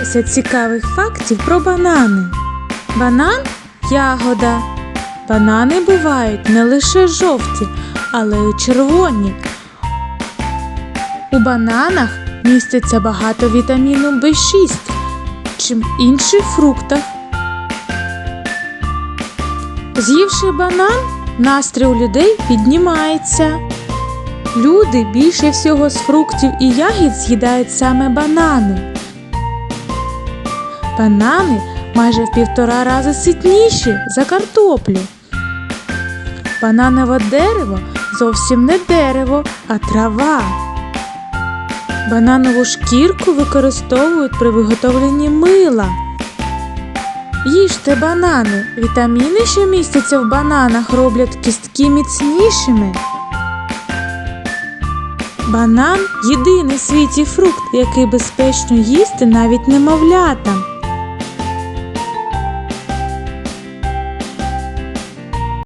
Дізнайся цікавих фактів про банани. Банан ягода. Банани бувають не лише жовті, але й червоні. У бананах міститься багато вітаміну В6, чим інших фруктах. З'ївши банан, настрій у людей піднімається. Люди більше всього з фруктів і ягід з'їдають саме банани. Банани майже в півтора рази ситніші за картоплю. Бананове дерево зовсім не дерево, а трава. Бананову шкірку використовують при виготовленні мила. Їжте банани. Вітаміни, що містяться в бананах, роблять кістки міцнішими. Банан єдиний світі фрукт, який безпечно їсти навіть немовлятам.